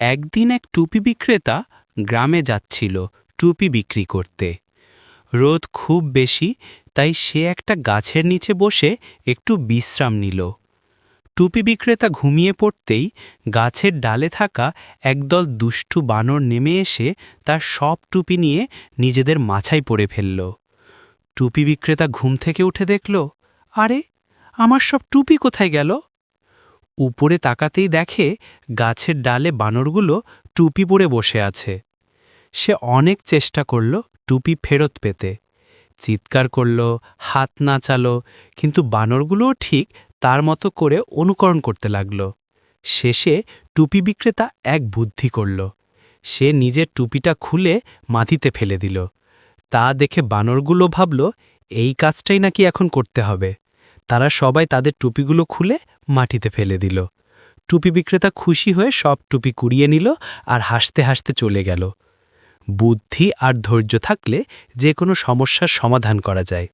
একদিন এক টুপি বিক্রেতা গ্রামে যাচ্ছিল টুপি বিক্রি করতে। রোদ খুব বেশি, তাই সে একটা গাছের নিচে বসে একটু বিশ্রাম নিল। টুপি বিক্রেতা ঘুমিয়ে পড়তেই গাছের ডালে থাকা একদল দুষ্টু বানর নেমে এসে তার সব টুপি নিয়ে নিজেদের মাথায় পড়ে ফেলল। টুপি বিক্রেতা ঘুম থেকে উঠে দেখল, আরে, আমার সব টুপি কোথায় গেল? উপরে তাকাতেই দেখে গাছের ডালে বানরগুলো টুপি পরে বসে আছে। সে অনেক চেষ্টা করল টুপি ফেরত পেতে। চিৎকার করল, হাত নাচালো, কিন্তু বানরগুলোও ঠিক তার মতো করে অনুকরণ করতে লাগল। শেষে টুপি বিক্রেতা এক বুদ্ধি করল। সে নিজের টুপিটা খুলে মাটিতে ফেলে দিল। তা দেখে বানরগুলো ভাবল, এই কাজটাই নাকি এখন করতে হবে। তারা সবাই তাদের টুপিগুলো খুলে মাটিতে ফেলে দিল। টুপি বিক্রেতা খুশি হয়ে সব টুপি কুড়িয়ে নিল আর হাসতে হাসতে চলে গেল। বুদ্ধি আর ধৈর্য থাকলে যে কোনো সমস্যার সমাধান করা যায়।